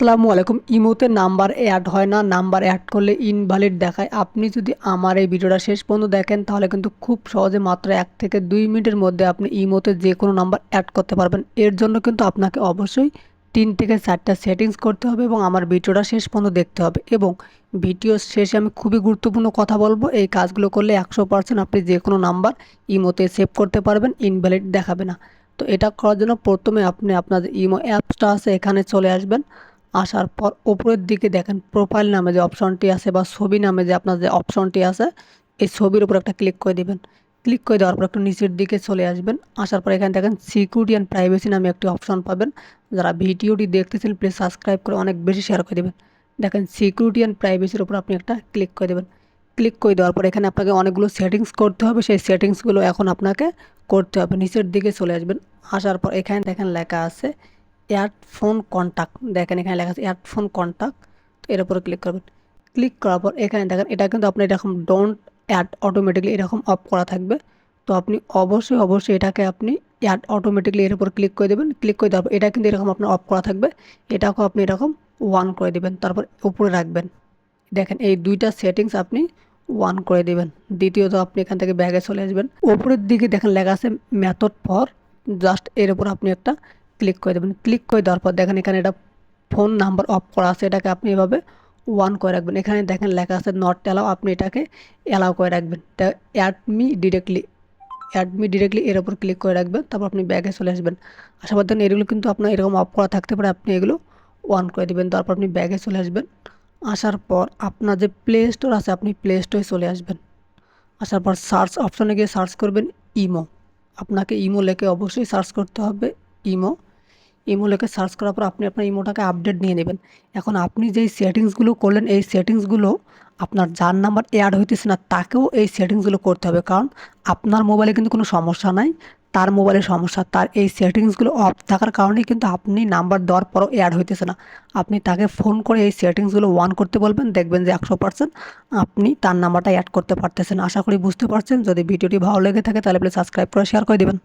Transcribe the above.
আসসালামু আলাইকুম। ইমোতে নাম্বার অ্যাড হয় না, নাম্বার অ্যাড করলে ইনভ্যালিড দেখায়। আপনি যদি আমার এই ভিডিওটা শেষ পর্যন্ত দেখেন, তাহলে কিন্তু খুব সহজে মাত্র এক থেকে দুই মিনিটের মধ্যে আপনি ইমোতে যে কোনো নাম্বার অ্যাড করতে পারবেন। এর জন্য কিন্তু আপনাকে অবশ্যই তিন থেকে চারটা সেটিংস করতে হবে এবং আমার ভিডিওটা শেষ পর্যন্ত দেখতে হবে। এবং ভিডিও শেষে আমি খুবই গুরুত্বপূর্ণ কথা বলব, এই কাজগুলো করলে একশো পার্সেন্ট আপনি যে কোনো নাম্বার ইমোতে সেভ করতে পারবেন ইনভ্যালিড দেখাবে না। তো এটা করার জন্য প্রথমে আপনি আপনার ইমো অ্যাপসটা আছে, এখানে চলে আসবেন। আসার পর উপরের দিকে দেখেন প্রোফাইল নামে যে অপশনটি আছে বা ছবি নামে যে আপনার যে অপশনটি আছে, এই ছবির উপর একটা ক্লিক করে দিবেন। ক্লিক করে দেওয়ার পর একটু নিচের দিকে চলে আসবেন। আসার পর এখানে দেখেন সিকিউরিটি অ্যান্ড প্রাইভেসি নামে একটি অপশন পাবেন। যারা ভিডিওটি দেখতেছেন প্লিজ সাবস্ক্রাইব করে অনেক বেশি শেয়ার করে দেবেন। দেখেন সিকিউরিটি অ্যান্ড প্রাইভেসির উপর আপনি একটা ক্লিক করে দেবেন। ক্লিক করে দেওয়ার পর এখানে আপনাকে অনেকগুলো সেটিংস করতে হবে। সেই সেটিংসগুলো এখন আপনাকে করতে হবে। নিচের দিকে চলে আসবেন। আসার পর এখানে দেখেন লেখা আছে অ্যাড ফোন কন্ট্যাক্ট দেখেন এখানে লেখা আছে অ্যাড ফোন কন্ট্যাক্ট তো এর উপরে ক্লিক করবেন। ক্লিক করার পর এখানে দেখেন, এটা কিন্তু আপনি এরকম ডোন্ট অ্যাড অটোমেটিকলি এরকম অফ করা থাকবে। তো আপনি অবশ্যই অবশ্যই এটাকে আপনি অ্যাড অটোমেটিকলি এর উপর ক্লিক করে দেবেন। ক্লিক করে দেওয়ার পর এটা কিন্তু এরকম আপনার অফ করা থাকবে। এটাকেও আপনি এরকম ওয়ান করে দেবেন, তারপর উপরে রাখবেন। দেখেন এই দুইটা সেটিংস আপনি ওয়ান করে দেবেন। দ্বিতীয়ত আপনি এখান থেকে ব্যাগে চলে আসবেন। ওপরের দিকে দেখেন লেখা আছে মেথড ফর জাস্ট এর উপর আপনি একটা ক্লিক করে দেবেন। ক্লিক করে দেওয়ার পর দেখেন এখানে এটা ফোন নাম্বার অফ করা আছে। এটাকে আপনি এভাবে ওয়ান করে রাখবেন। এখানে দেখেন লেখা আছে নট অ্যালাও আপনি এটাকে অ্যালাউ করে রাখবেন। Add me directly add me directly এর উপর ক্লিক করে রাখবেন। তারপর আপনি ব্যাগে চলে আসবেন। আশা দেখেন এগুলো কিন্তু আপনার এরকম অফ করা থাকতে পারে। আপনি এগুলো ওয়ান করে দেবেন। তারপর আপনি ব্যাগে চলে আসবেন। আসার পর আপনার যে প্লে স্টোর আছে, আপনি প্লে স্টোরে চলে আসবেন। আসার পর সার্চ অপশনে গিয়ে সার্চ করবেন ইমো আপনাকে ইমো লেখে অবশ্যই সার্চ করতে হবে। ইমো ইমো লেখে সার্চ করার পর আপনি আপনার ইমোটাকে আপডেট নিয়ে নেবেন। এখন আপনি যেই সেটিংসগুলো করলেন, এই সেটিংসগুলো আপনার যার নাম্বার অ্যাড হইতেছে না, তাকেও এই সেটিংসগুলো করতে হবে। কারণ আপনার মোবাইলে কিন্তু কোনো সমস্যা নাই, তার মোবাইলে সমস্যা। তার এই সেটিংসগুলো অফ থাকার কারণেই কিন্তু আপনি নাম্বার দেওয়ার পরও অ্যাড হইতেছে না। আপনি তাকে ফোন করে এই সেটিংসগুলো ওয়ান করতে বলবেন, দেখবেন যে একশো পার্সেন্ট আপনি তার নাম্বারটা অ্যাড করতে পারতেছেন। আশা করি বুঝতে পারছেন। যদি ভিডিওটি ভালো লেগে থাকে, তাহলে প্লিজ সাবস্ক্রাইব করে শেয়ার করে দেবেন।